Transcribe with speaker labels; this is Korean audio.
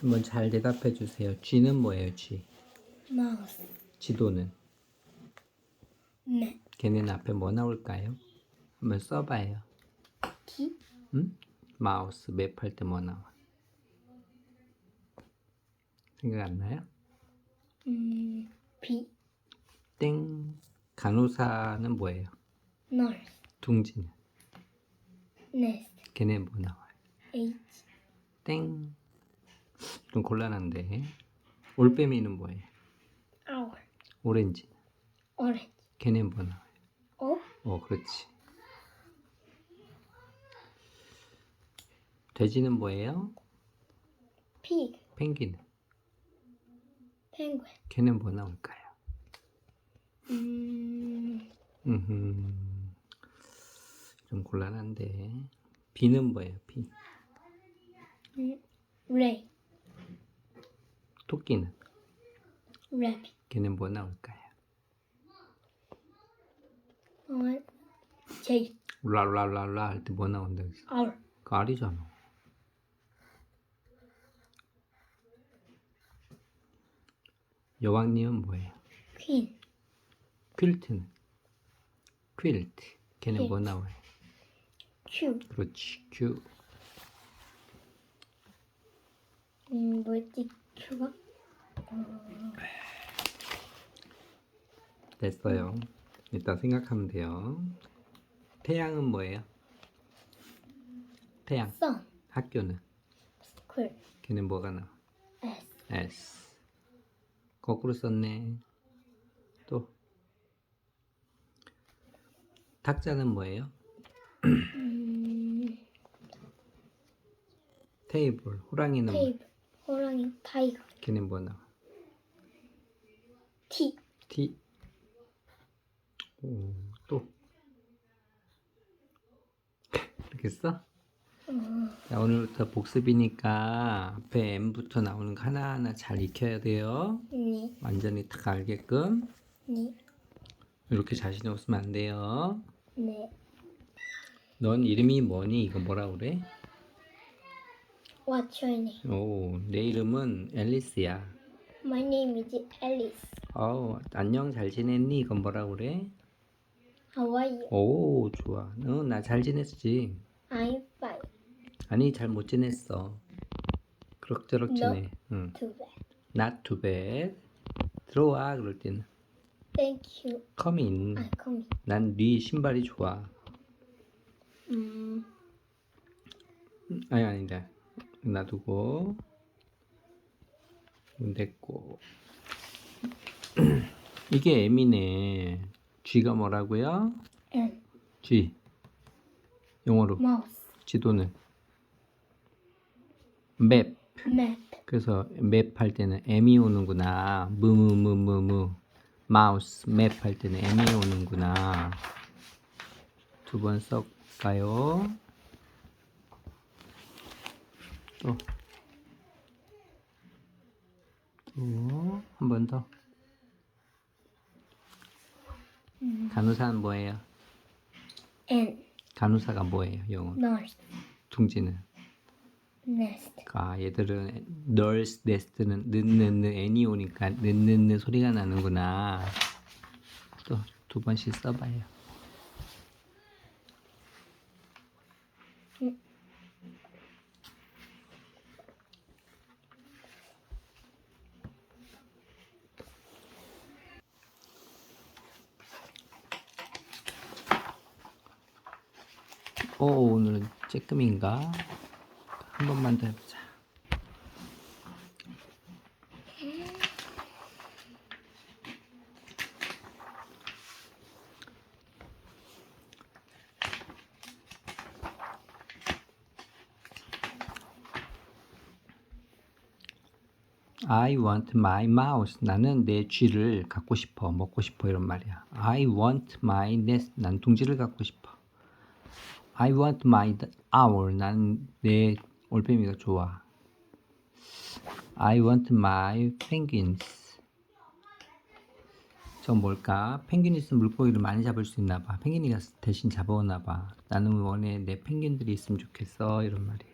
Speaker 1: 한번 잘 대답해 주세요. 쥐는 뭐예요, 쥐?
Speaker 2: 마우스
Speaker 1: 지도는?
Speaker 2: 맵
Speaker 1: 걔네는 앞에 뭐 나올까요? 한번 써봐요.
Speaker 2: 키
Speaker 1: 응? 마우스 맵 할 때 뭐 나와? 생각 안 나요?
Speaker 2: 음, 비
Speaker 1: 땡. 간호사는 뭐예요?
Speaker 2: 널스
Speaker 1: 둥지는?
Speaker 2: 네스트
Speaker 1: 걔네 뭐 나와요?
Speaker 2: H
Speaker 1: 땡. 좀 곤란한데. 올빼미는 뭐예요?
Speaker 2: 아울
Speaker 1: 오렌지.
Speaker 2: 오렌지
Speaker 1: 걔네 뭐 나와요?
Speaker 2: 오
Speaker 1: 어, 그렇지. 돼지는 뭐예요?
Speaker 2: 피그
Speaker 1: 펭귄.
Speaker 2: 펭귄
Speaker 1: 걔는 뭐 나올까요?
Speaker 2: 음,
Speaker 1: 음흠. 좀 곤란한데. 비는 뭐예요? 비.
Speaker 2: 음 레이
Speaker 1: 토끼는
Speaker 2: 래빗
Speaker 1: 걔는 뭐 나올까요?
Speaker 2: 어 제이
Speaker 1: 랄랄랄라 할 때 뭐 나온다 그랬어?
Speaker 2: 아울
Speaker 1: 그 알이잖아. 여왕님은 뭐예요?
Speaker 2: 퀸
Speaker 1: 퀼트는 퀼트. 걔는 뭐
Speaker 2: 퀼트.
Speaker 1: 나와요?
Speaker 2: 큐
Speaker 1: 그렇지. 큐.
Speaker 2: 음, 뭐였지 큐가
Speaker 1: 됐어요. 일단 생각하면 돼요. 태양은 뭐예요? 태양.
Speaker 2: 선
Speaker 1: 학교는
Speaker 2: 스쿨
Speaker 1: 걔는 뭐가 나와?
Speaker 2: S
Speaker 1: S. 거꾸로 썼네. 또 탁자는 뭐예요?
Speaker 2: 음,
Speaker 1: 테이블. 호랑이는 뭐?
Speaker 2: 테이블 호랑이 타이거
Speaker 1: 걔는 뭐 나와?
Speaker 2: T
Speaker 1: T. 오, 또 이렇게 써?
Speaker 2: 어,
Speaker 1: 자, 오늘부터 복습이니까 앞에 M부터 나오는 거 하나하나 잘 익혀야 돼요.
Speaker 2: 네,
Speaker 1: 완전히 딱 알게끔.
Speaker 2: 네,
Speaker 1: 이렇게 자신 없으면 안 돼요.
Speaker 2: 네.
Speaker 1: 넌 이름이 뭐니? 이거 뭐라 그래?
Speaker 2: What's your name?
Speaker 1: 오, 내 이름은 앨리스야.
Speaker 2: My name is Alice.
Speaker 1: 어, 안녕 잘 지냈니? 이건 뭐라 그래?
Speaker 2: How are you?
Speaker 1: 오, 좋아. 어, 나 잘 지냈지.
Speaker 2: I'm fine.
Speaker 1: 아니, 잘 못 지냈어. 그럭저럭
Speaker 2: No.
Speaker 1: 지내. 응.
Speaker 2: Too bad.
Speaker 1: Not too bad. 들어와, 그럴 때는.
Speaker 2: Thank you.
Speaker 1: Come in.
Speaker 2: I come.
Speaker 1: 난네 신발이 좋아.
Speaker 2: 음,
Speaker 1: 음, 아니, 아니다. 놔두고. 이건 됐고. 이게 M이네. G가 뭐라고요? G. 영어로.
Speaker 2: mouse.
Speaker 1: 지도는 맵.
Speaker 2: Map.
Speaker 1: 그래서 맵 할 때는 M이 오는구나. 무무무무무. 마우스 맵 할 때는 M이 오는구나. 두번 써볼까요? 또. 또. 한번 더.
Speaker 2: 음,
Speaker 1: 간호사는 뭐예요?
Speaker 2: and
Speaker 1: 간호사가 뭐예요? 영어.
Speaker 2: nurse.
Speaker 1: 둥지는.
Speaker 2: Nest.
Speaker 1: 아, 얘들은 nurse nest는 는는는 n이 오니까 는는는 소리가 나는구나. 또 두 번씩 써봐요.
Speaker 2: 음.
Speaker 1: 오, 어, 오늘은 쬐끔인가? 한 번만 더 해보자. I want my mouse. 나는 내 쥐를 갖고 싶어. 먹고 싶어. 이런 말이야. I want my nest. 난 둥지를 갖고 싶어. I want my owl. 난내 올빼미가 좋아. I want my penguins. 저 뭘까? 펭귄이 있으면 물고기를 많이 잡을 수 있나 봐. 펭귄이가 대신 잡아오나 봐. 나는 원해 내 펭귄들이 있으면 좋겠어. 이런 말이야.